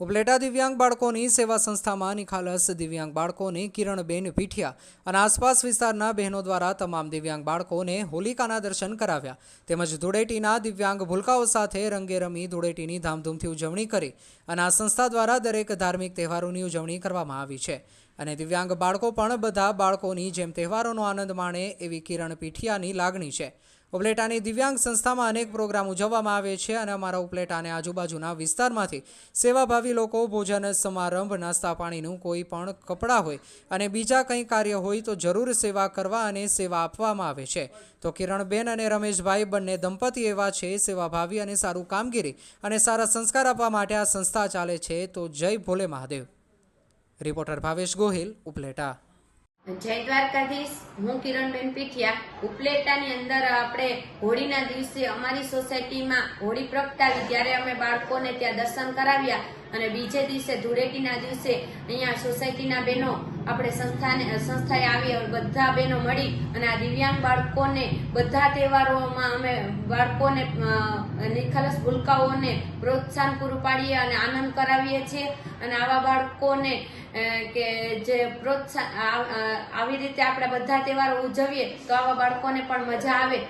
ઉપલેટા દિવ્યાંગ બાળકોની સેવા સંસ્થામાં નિખાલસ દિવ્યાંગ બાળકોને કિરણબેન પીઠિયા અને આસપાસ વિસ્તારના બહેનો દ્વારા તમામ દિવ્યાંગ બાળકોને હોલિકાના દર્શન કરાવ્યા. તેમજ ધૂળેટીના દિવ્યાંગ ભૂલકાઓ સાથે રંગે રમી ધૂળેટીની ધામધૂમથી ઉજવણી કરી અને આ સંસ્થા દ્વારા દરેક ધાર્મિક તહેવારોની ઉજવણી કરવામાં આવી છે. અને દિવ્યાંગ બાળકો પણ બધા બાળકોની જેમ તહેવારોનો આનંદ માણે એવી કિરણ પીઠિયાની લાગણી છે. ઉપલેટાની દિવ્યાંગ સંસ્થામાં અનેક પ્રોગ્રામ ઉજવવામાં આવે છે અને અમારા ઉપલેટાને આજુબાજુના વિસ્તારમાંથી સેવાભાવી લોકો, ભોજન, સમારંભ, નાસ્તા પાણીનું કોઈ પણ કપડાં હોય અને બીજા કંઈ કાર્ય હોય તો જરૂર સેવા કરવા અને સેવા આપવામાં આવે છે. તો કિરણબેન અને રમેશભાઈ બંને દંપતી એવા છે, સેવાભાવી અને સારું કામગીરી અને સારા સંસ્કાર આપવા માટે આ સંસ્થા ચાલે છે. તો જય ભોલે મહાદેવ. રિપોર્ટર ભાવેશ ગોહિલ, ઉપલેટા. જય દ્વારકાધીશ હું કિરણબેન પીઠિયા. ઉપલેટાની અંદર આપણે હોળીના દિવસે અમારી સોસાયટીમાં હોળી પ્રગટાવી, ત્યારે અમે બાળકોને ત્યાં દર્શન કરાવ્યા અને બીજે દિવસે ધૂળેટીના દિવસે અહીંયા સોસાયટીના બહેનો આપણે સંસ્થાને સંસ્થાએ આવી બધા બહેનો મળી અને આ દિવ્યાંગ બાળકોને બધા તહેવારોમાં અમે બાળકોને નિખલસ ભૂલકાઓને પ્રોત્સાહન પૂરું પાડીએ અને આનંદ કરાવીએ છીએ. અને આવા બાળકોને કે જે પ્રોત્સાહન આવી રીતે આપણે બધા તહેવારો ઉજવીએ તો આવા બાળકોને પણ મજા આવે.